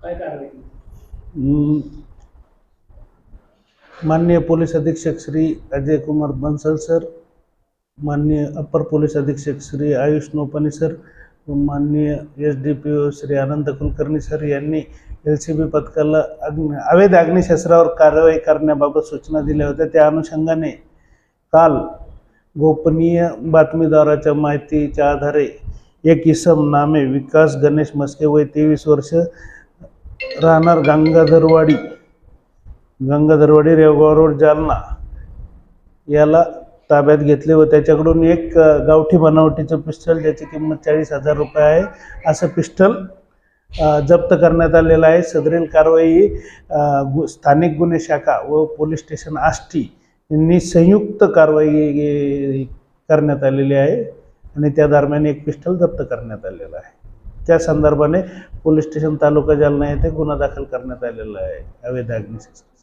काय कारवाई माननीय पोलीस अधीक्षक श्री अजय कुमार बन्सल सर माननीय अप्पर पोलीस अधीक्षक श्री आयुष नोपाने सर माननीय S D P O Shri Anand Kulkarni sir यांनी एल सी बी पथकाला अग्नि अवैध अग्निशस्त्रावर कारवाई करण्याबाबत सूचना दिल्या होत्या. त्या अनुषंगाने काल गोपनीय बातमीदाराच्या माहितीच्या आधारे एक इसम नामे विकास गणेश मस्के वय तेवीस वर्ष राहणार गंगाधरवाडी. गंगाधरवाडी रेवगाव रोड जालना. याला ताब्यात घेतले व त्याच्याकडून एक गावठी बनावटीचं पिस्टल ज्याची किंमत चाळीस हजार रुपये आहे असं पिस्टल जप्त करण्यात आलेलं आहे. सदरील कारवाई गु स्थानिक गुन्हे शाखा व पोलीस स्टेशन आष्टी यांनी संयुक्त कारवाई करण्यात आलेली आहे. आणि त्या दरम्यान एक पिस्टल जप्त करण्यात आलेलं आहे. त्या संदर्भाने पोलीस स्टेशन तालुका जालना येथे गुन्हा दाखल करण्यात आलेला आहे. अवैध अग्निशस्त्र